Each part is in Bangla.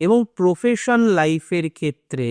এবং প্রফেশন লাইফের ক্ষেত্রে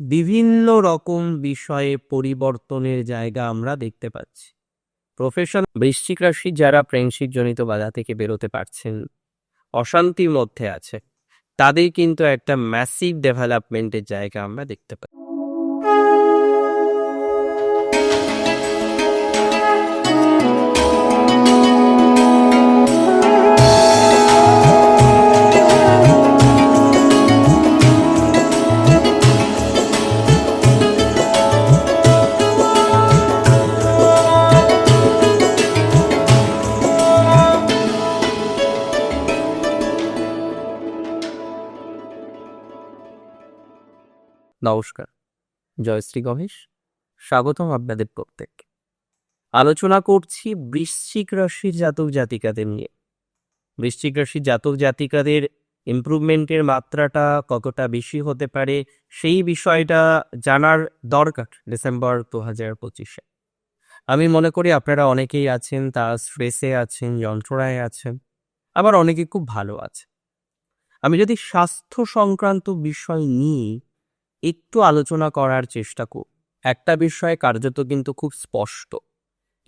বিভিন্ন রকম বিষয়ে পরিবর্তনের জায়গা আমরা দেখতে পাচ্ছি। প্রফেশন বৃশ্চিক রাশি যারা প্রেমশিক জনিত বাধা থেকে বেরোতে পারছেন, অশান্তির মধ্যে আছে, তাদের কিন্তু একটা ম্যাসিভ ডেভেলপমেন্টের জায়গা আমরা দেখতে পাই নমস্কার। জয়শ্রী গণেশ, স্বাগতম আপনাদের প্রত্যেক। আলোচনা করছি বৃশ্চিক রাশির জাতক জাতিকাদের নিয়ে। বৃশ্চিক রাশির জাতক জাতিকাদের ইমপ্রুভমেন্টের মাত্রাটা কতটা বেশি হতে পারে সেই বিষয়টা জানার দরকার ডিসেম্বর দু হাজার পঁচিশে। আমি মনে করি আপনারা অনেকেই আছেন, তার স্ট্রেসে আছেন, যন্ত্রণায় আছেন, আবার অনেকে খুব ভালো আছে আমি যদি স্বাস্থ্য সংক্রান্ত বিষয় নিয়ে একটু আলোচনা করার চেষ্টা করব একটা বিষয়ে কার্যত কিন্তু খুব স্পষ্ট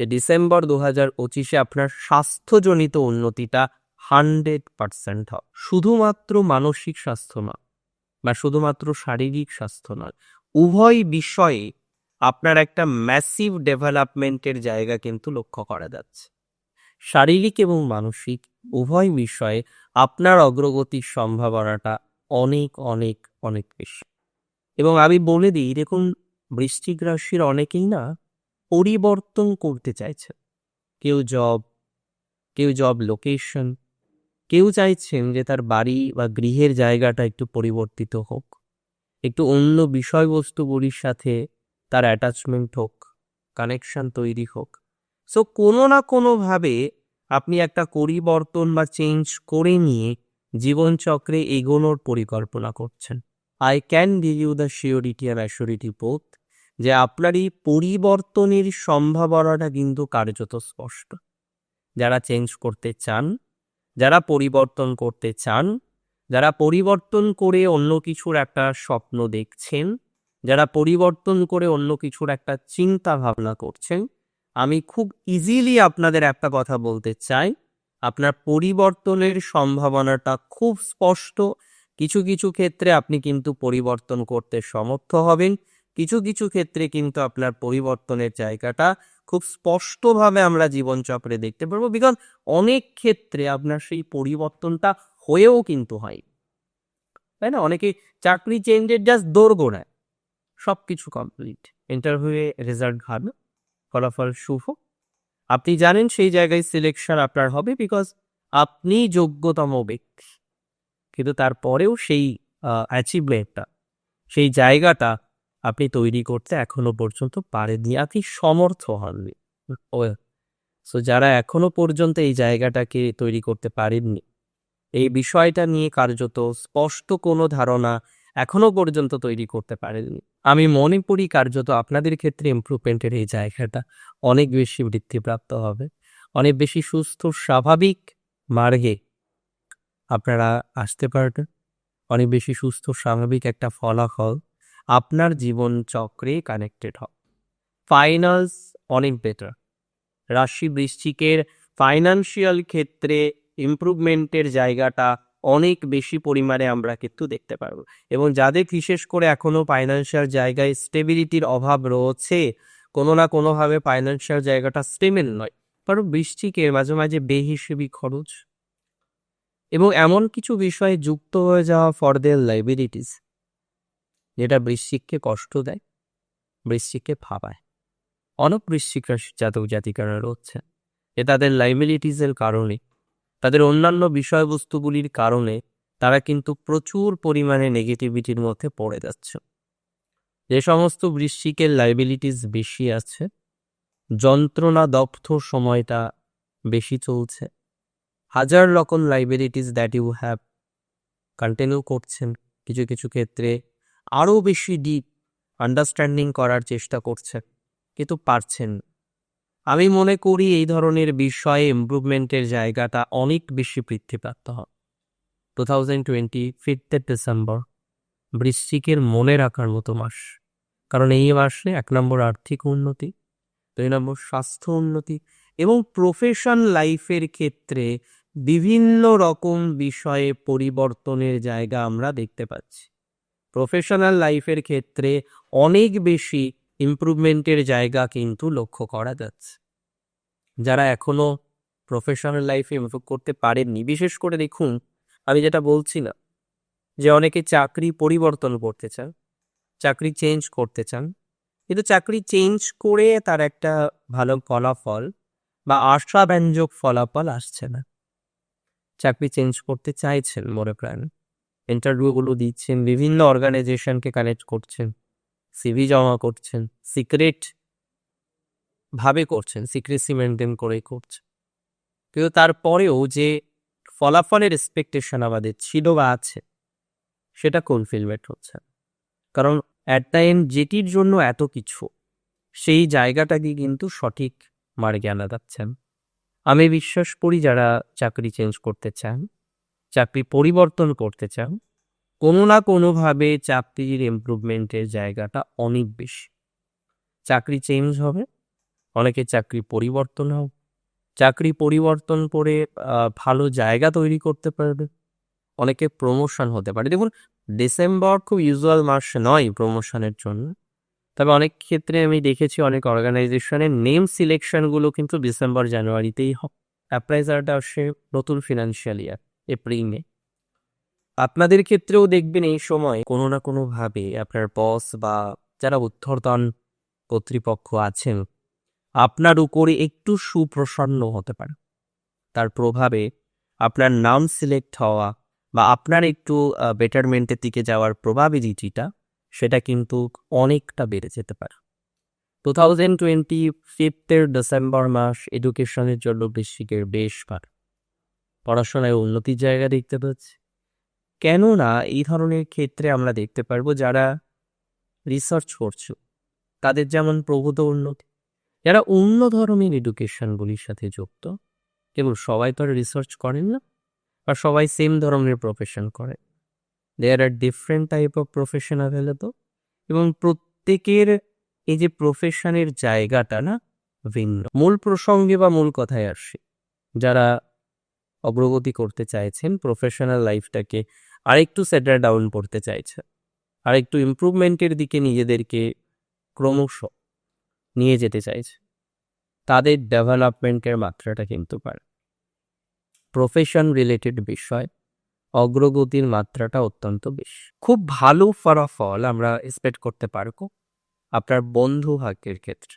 যে ডিসেম্বর দু হাজার পঁচিশে আপনার স্বাস্থ্যজনিত উন্নতিটা হান্ড্রেড পার্সেন্ট হবে শুধুমাত্র মানসিক স্বাস্থ্য নয় বা শুধুমাত্র শারীরিক স্বাস্থ্য নয়, উভয় বিষয়ে আপনার একটা ম্যাসিভ ডেভেলপমেন্টের জায়গা কিন্তু লক্ষ্য করা যাচ্ছে। শারীরিক এবং মানসিক উভয় বিষয়ে আপনার অগ্রগতির সম্ভাবনাটা অনেক অনেক অনেক বেশি। এবং আমি বলে দিই, দেখুন, বৃশ্চিক রাশির অনেকেই না পরিবর্তন করতে চাইছে। কেউ জব কেউ জব লোকেশন কেউ চাইছেন যে তার বাড়ি বা গৃহের জায়গাটা একটু পরিবর্তিত হোক। একটু অন্য বিষয়বস্তুগুলির সাথে তার অ্যাটাচমেন্ট হোক কানেকশন তৈরি হোক। সো কোনো না কোনোভাবে আপনি একটা পরিবর্তন বা চেঞ্জ করে নিয়ে জীবনচক্রে এগোনোর পরিকল্পনা করছেন। I can give you the surety R assurity both যে আপনার এই পরিবর্তনের সম্ভাবনাটা কিন্তু কার্যত স্পষ্ট। যারা চেঞ্জ করতে চান, যারা পরিবর্তন করতে চান, যারা পরিবর্তন করে অন্য কিছুর একটা স্বপ্ন দেখছেন, যারা পরিবর্তন করে অন্য কিছুর একটা চিন্তা ভাবনা করছেন, আমি খুব ইজিলি আপনাদের একটা কথা বলতে চাই। আপনার পরিবর্তনের সম্ভাবনাটা খুব স্পষ্ট কিছু কিছু ক্ষেত্রে আপনি কিন্তু পরিবর্তন করতে সমর্থ হবেন। কিছু কিছু ক্ষেত্রে কিন্তু আপনার পরিবর্তনের জায়গাটা খুব স্পষ্টভাবে আমরা জীবনচক্রে দেখতে পারব। বিকজ অনেক ক্ষেত্রে আপনার সেই পরিবর্তনটা হয়েও কিন্তু হয়। তাই না? অনেকে চাকরি চেঞ্জের জাস্ট দৌড় গোড়ায় সব কিছু কমপ্লিট ইন্টারভিউয়ে রেজাল্ট ভালো, ফলাফল শুভ। আপনি জানেন সেই জায়গায় সিলেকশন আপনার হবে বিকজ আপনি যোগ্যতম ব্যক্তি। কিন্তু তারপরেও সেই অ্যাচিভমেন্টটা সেই জায়গাটা আপনি তৈরি করতে এখনও পর্যন্ত পারেননি, আপনি সমর্থ হননি। সো যারা এখনও পর্যন্ত এই জায়গাটাকে তৈরি করতে পারেননি, এই বিষয়টা নিয়ে কার্যত স্পষ্ট কোনো ধারণা এখনও পর্যন্ত তৈরি করতে পারেননি। আমি মনে করি কার্যত আপনাদের ক্ষেত্রে ইমপ্রুভমেন্টের এই জায়গাটা অনেক বেশি বৃদ্ধিপ্রাপ্ত হবে। অনেক বেশি সুস্থ, স্বাভাবিক মার্গে আপনারা আসতে পারবেন। অনেক বেশি সুস্থ, স্বাভাবিক একটা ফলাফল আপনার জীবন চক্রে কানেক্টেড হবে। ফাইনালস অনেক বেটার রাশি বৃশ্চিকের ফাইনান্সিয়াল ক্ষেত্রে ইমপ্রুভমেন্টের জায়গাটা অনেক বেশি পরিমাণে আমরা কিন্তু দেখতে পারব। এবং যাদের বিশেষ করে এখনও ফাইন্যান্সিয়াল জায়গায় স্টেবিলিটির অভাব রয়েছে, কোনো না কোনোভাবে ফাইন্যান্সিয়াল জায়গাটা স্টেবল নয়। কারণ বৃষ্টিকে মাঝে মাঝে বেহিসেবি খরচ এবং এমন কিছু বিষয়ে যুক্ত হয়ে যাওয়া ফর দেয়ার লাইবিলিটিস যেটা বৃশ্চিককে কষ্ট দেয়, বৃশ্চিককে ভাবায় অনেক বৃশ্চিক জাতক জাতিকারা রয়েছে। যে তাদের লাইবিলিটিসের কারণে, তাদের অন্যান্য বিষয়বস্তুগুলির কারণে তারা কিন্তু প্রচুর পরিমাণে নেগেটিভিটির মধ্যে পড়ে যাচ্ছে। যে সমস্ত বৃশ্চিকের লাইবিলিটিস বেশি আছে, যন্ত্রণা দগ্ধ সময়টা বেশি চলছে হাজার রকম liabilities that you have continue করছেন কিছু কিছু ক্ষেত্রে আরও বেশি ডিপ আন্ডারস্ট্যান্ডিং করার চেষ্টা করছেন, কিন্তু পারছেন। আমি মনে করি এই ধরনের বিষয়ে ইমপ্রুভমেন্টের জায়গাটা অনেক বেশি বৃদ্ধিপ্রাপ্ত হয় two thousand twenty fifth December বৃশ্চিকের মনে রাখার মতো মাস কারণ এই মাসে এক নম্বর আর্থিক উন্নতি, দুই নম্বর স্বাস্থ্য উন্নতি এবং প্রফেশন লাইফের ক্ষেত্রে বিভিন্ন রকম বিষয়ে পরিবর্তনের জায়গা আমরা দেখতে পাচ্ছি। প্রফেশনাল লাইফের ক্ষেত্রে অনেক বেশি ইমপ্রুভমেন্টের জায়গা কিন্তু লক্ষ্য করা যাচ্ছে। যারা এখনও প্রফেশনাল লাইফে ইমপ্রুভ করতে পারেননি, বিশেষ করে দেখুন, আমি যেটা বলছি না, যে অনেকে চাকরি পরিবর্তন করতে চান, চাকরি চেঞ্জ করতে চান, কিন্তু চাকরি চেঞ্জ করে তার একটা ভালো ফলাফল বা আশাব্যঞ্জক ফলাফল আসছে না। চাকরি চেঞ্জ করতে চাইছেন, মনে প্রাণ। ইন্টারভিউগুলো দিচ্ছেন, বিভিন্ন অর্গানাইজেশনকে কানেক্ট করছেন সিভি জমা করছেন সিক্রেট ভাবে করছেন সিক্রেসি মেনটেন করেই করছেন। কিন্তু তারপরেও যে ফলাফলের এক্সপেকটেশন আমাদের ছিল বা আছে, সেটা ফুলফিলমেন্ট হচ্ছে কারণ অ্যাট দ্য এন্ড যেটির জন্য এত কিছু, সেই জায়গাটাকে কিন্তু সঠিক মার্গে আনা যাচ্ছে না। আমি বিশ্বাস করি যারা চাকরি চেঞ্জ করতে চান, চাকরি পরিবর্তন করতে চান, কোনো না কোনোভাবে চাকরির ইমপ্রুভমেন্টের জায়গাটা অনেক বেশি। চাকরি চেঞ্জ হবে, অনেকে চাকরি পরিবর্তন হবে চাকরি পরিবর্তন করে ভালো জায়গা তৈরি করতে পারবে, অনেকে প্রমোশন হতে পারে। দেখুন ডিসেম্বর খুব ইউজুয়াল মাস নয় প্রমোশনের জন্য। তবে অনেক ক্ষেত্রে আমি দেখেছি অনেক অর্গানাইজেশনের নেম সিলেকশনগুলো কিন্তু ডিসেম্বর জানুয়ারিতেই অ্যাপ্রাইজারটা আসে নতুন ফিনান্সিয়াল ইয়ার এপ্রিল মে আপনাদের ক্ষেত্রেও দেখবেন এই সময় কোনো না কোনোভাবে আপনার বস বা যারা উত্তরদান কর্তৃপক্ষ আছেন, আপনার উপরে একটু সুপ্রসন্ন হতে পারে। তার প্রভাবে আপনার নাম সিলেক্ট হওয়া বা আপনার একটু বেটারমেন্টের দিকে যাওয়ার প্রবাবিলিটিটা সেটা কিন্তু অনেকটা বেড়ে যেতে পারে। টু থাউজেন্ড টোয়েন্টি ফিফথের ডিসেম্বর মাস এডুকেশনের জন্য বৃশ্চিকের বেশ ভালো পড়াশোনায় উন্নতির জায়গা দেখতে পাচ্ছি। কেননা এই ধরনের ক্ষেত্রে আমরা দেখতে পারব যারা রিসার্চ করছ, তাদের যেমন প্রভূত উন্নতি, যারা অন্য ধরনের এডুকেশনগুলির সাথে যুক্ত, কেবল সবাই তো রিসার্চ করেন না, বা সবাই সেম ধরনের প্রফেশন করে। There are different type of profession available এবং প্রত্যেকের এই যে প্রফেশনের জায়গাটা না ভিন্ন। মূল প্রসঙ্গে বা মূল কথায় আসি। যারা অগ্রগতি করতে চাইছেন প্রফেশনাল লাইফটাকে আরেকটু সেটেল ডাউন করতে চাইছে আরেকটু ইমপ্রুভমেন্টের দিকে নিজেদেরকে ক্রমশ নিয়ে যেতে চাইছে তাদের ডেভেলপমেন্টের মাত্রাটা কিন্তু পারে প্রফেশন রিলেটেড বিষয় অগ্রগতির মাত্রাটা অত্যন্ত বেশি। খুব ভালো ফলাফল আমরা এক্সপেক্ট করতে পারব আপনার বন্ধু ভাগ্যের ক্ষেত্রে।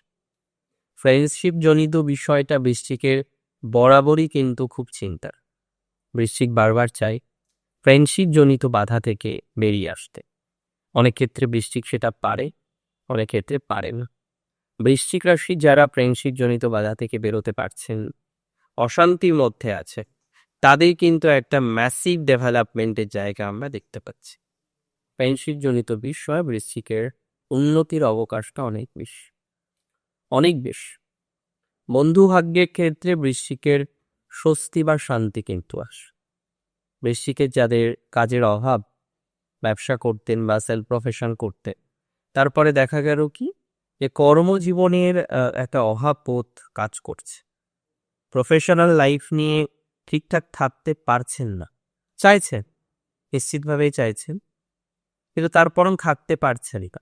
ফ্রেন্ডশিপ জনিত বিষয়টা বৃশ্চিকের বরাবরই কিন্তু খুব চিন্তার। বৃশ্চিক বারবার চাই ফ্রেন্ডশিপ জনিত বাধা থেকে বেরিয়ে আসতে। অনেক ক্ষেত্রে বৃশ্চিক সেটা পারে, অনেক ক্ষেত্রে পারে না। বৃশ্চিক রাশি যারা ফ্রেন্ডশিপ জনিত বাধা থেকে বেরোতে পারছেন, অশান্তির মধ্যে আছে। তাদের কিন্তু একটা ম্যাসিভ ডেভেলপমেন্টের জায়গা আমরা দেখতে পাচ্ছি। ফ্রেন্ডশিপ জনিত বিষয়, বৃশ্চিকের উন্নতির অবকাশটা অনেক বেশি অনেক বেশি। বন্ধু ভাগ্যের ক্ষেত্রে বৃশ্চিকের স্বস্তি বা শান্তি কিন্তু আসে। বৃশ্চিকের যাদের কাজের অভাব, ব্যবসা করতেন বা সেলফ প্রফেশন করতেন, তারপরে দেখা গেল কি? যে কর্মজীবনের একটা অভাব বোধ কাজ করছে। প্রফেশনাল লাইফ নিয়ে ঠিকঠাক থাকতে পারছেন না। চাইছেন, নিশ্চিতভাবেই চাইছেন, কিন্তু তারপরও থাকতে পারছেন না।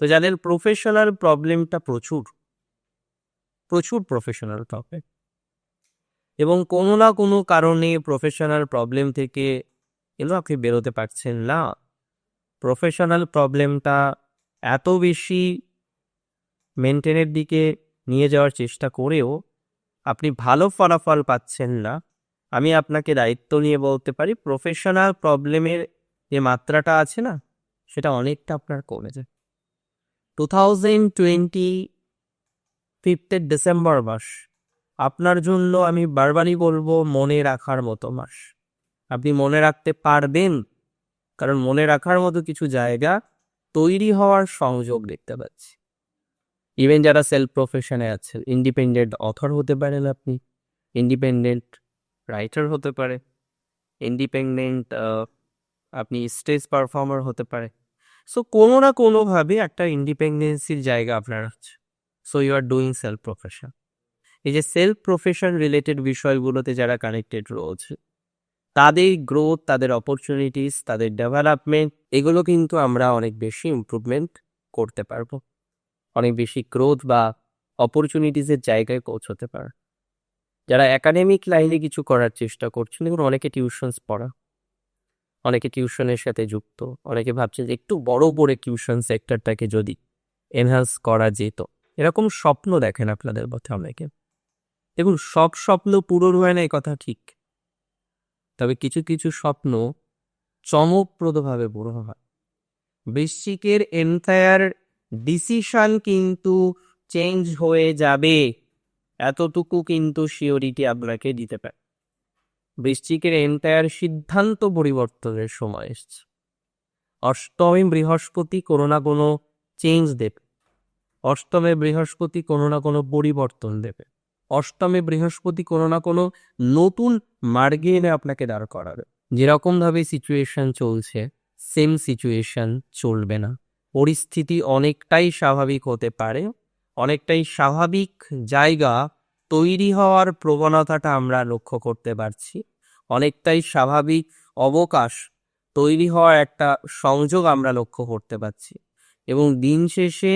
তো যাদের প্রফেশনাল প্রবলেমটা প্রচুর। প্রচুর প্রফেশনাল টপিক এবং কোনো না কোনো কারণে প্রফেশনাল প্রবলেম থেকে এলো আপনি বেরোতে পারছেন না? প্রফেশনাল প্রবলেমটা এত বেশি মেনটেনের দিকে নিয়ে যাওয়ার চেষ্টা করেও আপনি ভালো ফলাফল পাচ্ছেন না। আমি আপনাকে দায়িত্ব নিয়ে বলতে পারি প্রফেশনাল প্রবলেমের যে মাত্রাটা আছে না, সেটা অনেকটা আপনার কমে যায়। টু থাউজেন্ড টোয়েন্টি ফিফথের ডিসেম্বর মাস, আপনার জন্য আমি বারবারই বলব মনে রাখার মতো মাস। আপনি মনে রাখতে পারবেন, কারণ মনে রাখার মতো কিছু জায়গা তৈরি হওয়ার সংযোগ দেখতে পাচ্ছি। ইভেন যারা সেলফ প্রফেশনে আছেন ইন্ডিপেন্ডেন্ট অথর হতে পারেন আপনি ইন্ডিপেন্ডেন্ট রাইটার হতে পারে, ইন্ডিপেন্ডেন্ট আপনি স্টেজ পারফর্মার হতে পারে। সো কোনো না কোনোভাবে একটা ইন্ডিপেন্ডেন্সির জায়গা আপনার আছে so you are doing self profession. এই যে সেলফ প্রফেশন রিলেটেড বিষয়গুলোতে যারা কানেক্টেড রয়েছে, তাদের গ্রোথ, তাদের অপরচুনিটিস, তাদের ডেভেলপমেন্ট, এগুলো কিন্তু আমরা অনেক বেশি ইম্প্রুভমেন্ট করতে পারব। অনেক বেশি গ্রোথ বা অপরচুনিটিসের জায়গায় পৌঁছতে পারে যারা একাডেমিক লাইনে কিছু করার চেষ্টা করছেন, দেখুন অনেকে টিউশনস পড়া, অনেকে টিউশনের সাথে যুক্ত, অনেকে ভাবছে যে একটু বড় করে টিউশন সেক্টরটাকে যদি এনহান্স করা যেত। এরকম স্বপ্ন দেখেন আপনাদের মধ্যে অনেকে। দেখুন, সব স্বপ্ন পূরণ হয় না, এই কথা ঠিক। তবে কিছু কিছু স্বপ্ন চমকপ্রদভাবে পূরণ হয়। বৃশ্চিকের এন্টায়ার ডিসিশন কিন্তু চেঞ্জ হয়ে যাবে। এতটুকু কিন্তু শিওরিটি আপনাকে দিতে পারে। বৃশ্চিকের এন্টায়ার সিদ্ধান্ত পরিবর্তনের সময় এসছে। অষ্টমী বৃহস্পতি কোনো না কোনো চেঞ্জ দেবে। অষ্টমে বৃহস্পতি কোনো না কোনো পরিবর্তন দেবে। অষ্টমে বৃহস্পতি কোনো না কোনো নতুন মার্গে এনে আপনাকে দাঁড় করাবে। যেরকমভাবে সিচুয়েশন চলছে সেম সিচুয়েশন চলবে না। পরিস্থিতি অনেকটাই স্বাভাবিক হতে পারে। অনেকটাই স্বাভাবিক জায়গা তৈরি হওয়ার প্রবণতাটা আমরা লক্ষ্য করতে পারছি। অনেকটাই স্বাভাবিক অবকাশ তৈরি হওয়ার একটা সংযোগ আমরা লক্ষ্য করতে পারছি এবং দিন শেষে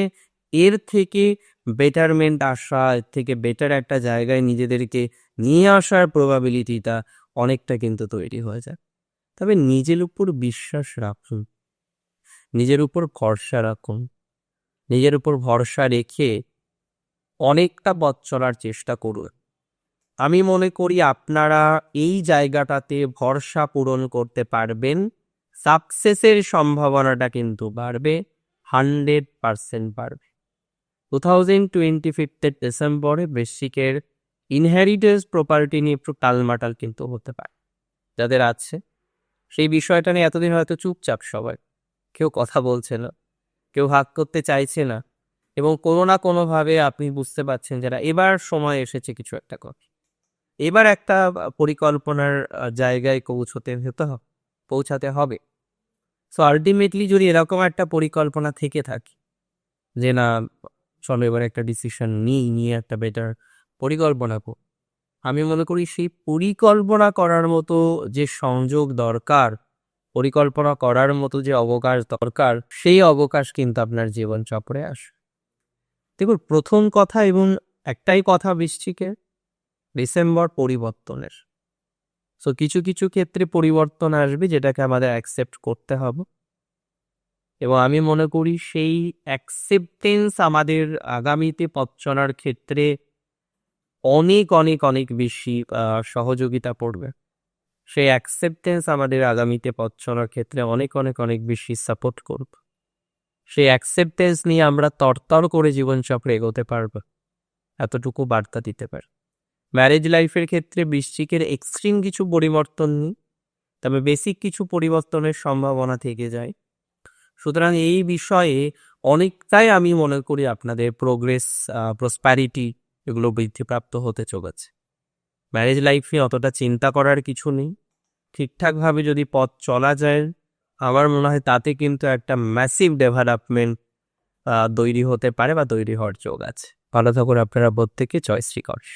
এর থেকে বেটারমেন্ট আসা, এর থেকে বেটার একটা জায়গায় নিজেদেরকে নিয়ে আসার প্রবাবিলিটিটা অনেকটা কিন্তু তৈরি হয়ে যায়। তবে নিজের উপর বিশ্বাস রাখুন, নিজের উপর ভরসা রাখুন, নিজের উপর ভরসা রেখে অনেকটা পথ চলার চেষ্টা করুন। আমি মনে করি আপনারা এই জায়গাটাতে ভরসা পূরণ করতে পারবেন। সাকসেসের সম্ভাবনাটা কিন্তু বাড়বে, হান্ড্রেড পারসেন্ট বাড়বে। টু থাউজেন্ড টোয়েন্টি ফিফথের ডিসেম্বরে বৃশ্চিকের ইনহেরিটেন্স প্রপার্টি নিয়ে একটু টালমাটাল কিন্তু হতে পারে। যাদের আছে, সেই বিষয়টা নিয়ে এতদিন হয়তো চুপচাপ সবাই, কেউ কথা বলছে না, কেউ ভাগ করতে চাইছে না। এবং কোনো না কোনোভাবে আপনি বুঝতে পারছেন যারা এবার সময় এসেছে কিছু একটা কথা এবার একটা পরিকল্পনার জায়গায় পৌঁছতে হতে হবে পৌঁছাতে হবে। সো আলটিমেটলি যদি এরকম একটা পরিকল্পনা থেকে থাকে, যে না, চলো এবার একটা ডিসিশন নিই, নিয়ে একটা বেটার পরিকল্পনা কর, আমি মনে করি সেই পরিকল্পনা করার মতো যে সংযোগ দরকার, পরিকল্পনা করার মতো যে অবকাশ দরকার, সেই অবকাশ কিন্তু আপনার জীবন চপরে আসে দেখুন, প্রথম কথা এবং একটাই কথা বৃশ্চিকের ডিসেম্বর পরিবর্তনের। সো কিছু কিছু ক্ষেত্রে পরিবর্তন আসবে যেটাকে আমাদের অ্যাকসেপ্ট করতে হবে। এবং আমি মনে করি সেই অ্যাকসেপ্টেন্স আমাদের আগামীতে পথ চলার ক্ষেত্রে অনেক অনেক অনেক বেশি সহযোগিতা পড়বে সেই অ্যাকসেপ্টেন্স আমাদের আগামীতে পথ ক্ষেত্রে অনেক অনেক অনেক বেশি সাপোর্ট করবে। সেই অ্যাকসেপ্টেন্স নিয়ে আমরা তরতর করে জীবনচক্রে এগোতে পারব, এতটুকু বার্তা দিতে পারে। ম্যারেজ লাইফের ক্ষেত্রে বৃশ্চিকের এক্সট্রিম কিছু পরিবর্তন নেই, তবে বেসিক কিছু পরিবর্তনের সম্ভাবনা থেকে যায়। সুতরাং এই বিষয়ে অনেকটাই আমি মনে করি আপনাদের প্রোগ্রেস প্রসপ্যারিটি এগুলো বৃদ্ধিপ্রাপ্ত হতে চলেছে। ম্যারেজ লাইফে অতটা চিন্তা করার কিছু নেই। ঠিকঠাকভাবে যদি পথ চলা যায় আমার মনে হয় তাতে কিন্তু একটা ম্যাসিভ ডেভেলপমেন্ট তৈরি হতে পারে বা তৈরি হওয়ার যোগ আছে। ভালো থাকুন আপনারা প্রত্যেকে। চয়েস শ্রীকর্ষ